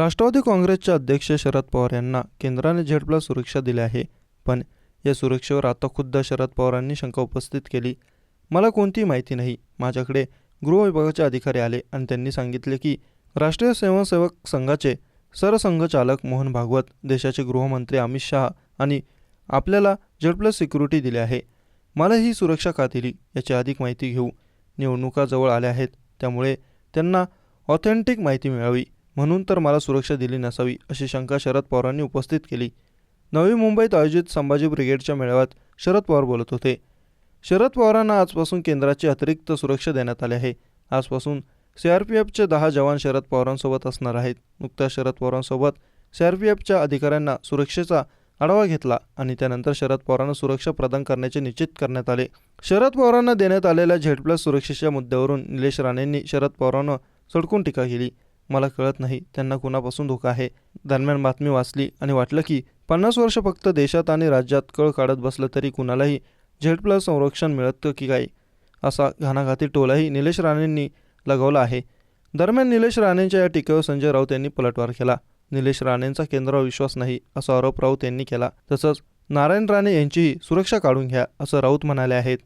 राष्ट्रवादी काँग्रेसचे अध्यक्ष शरद पवार यांना केंद्राने झेड प्लस सुरक्षा दिली आहे. पण या सुरक्षेवर आता खुद्द शरद पवारांनी शंका उपस्थित केली. मला कोणतीही माहिती नाही. माझ्याकडे गृह विभागाचे अधिकारी आले आणि त्यांनी सांगितले की राष्ट्रीय स्वयंसेवक संघाचे सरसंघचालक मोहन भागवत देशाचे गृहमंत्री अमित शहा आणि आपल्याला झेड प्लस सिक्युरिटी दिली आहे. मला ही सुरक्षा का दिली याची अधिक माहिती घेऊ. निवडणुका जवळ आल्या आहेत. त्यामुळे त्यांना ऑथेंटिक माहिती मिळावी. म्हणून तर मला सुरक्षा दिली नसावी अशी शंका शरद पवारांनी उपस्थित केली. नवी मुंबईत आयोजित संभाजी ब्रिगेडच्या मेळाव्यात शरद पवार बोलत होते. शरद पवारांना आजपासून केंद्राची अतिरिक्त सुरक्षा देण्यात आली आहे. आजपासून सी आर पी एफचे दहा जवान शरद पवारांसोबत असणार आहेत. नुकत्याच शरद पवारांसोबत सी आर पी एफच्या अधिकाऱ्यांना सुरक्षेचा आढावा घेतला आणि त्यानंतर शरद पवारांना सुरक्षा प्रदान करण्याचे निश्चित करण्यात आले. शरद पवारांना देण्यात आलेल्या झेड प्लस सुरक्षेच्या मुद्द्यावरून निलेश राणेंनी शरद पवारांना सडकून टीका केली. मला कळत नाही. त्यांना कुणापासून धोका आहे? दरम्यान बातमी वाचली आणि वाटलं की पन्नास वर्ष फक्त देशात आणि राज्यात कळ काढत बसलं तरी कुणालाही झेड प्लस संरक्षण मिळतं की काय? असा घाणाघाती टोलाही निलेश राणेंनी लगावला आहे. दरम्यान निलेश राणेंच्या या टीकेवर संजय राऊत यांनी पलटवार केला. निलेश राणेंचा केंद्रावर विश्वास नाही असा आरोप राऊत यांनी केला. तसंच नारायण राणे यांचीही सुरक्षा काढून घ्या असं राऊत म्हणाले आहेत.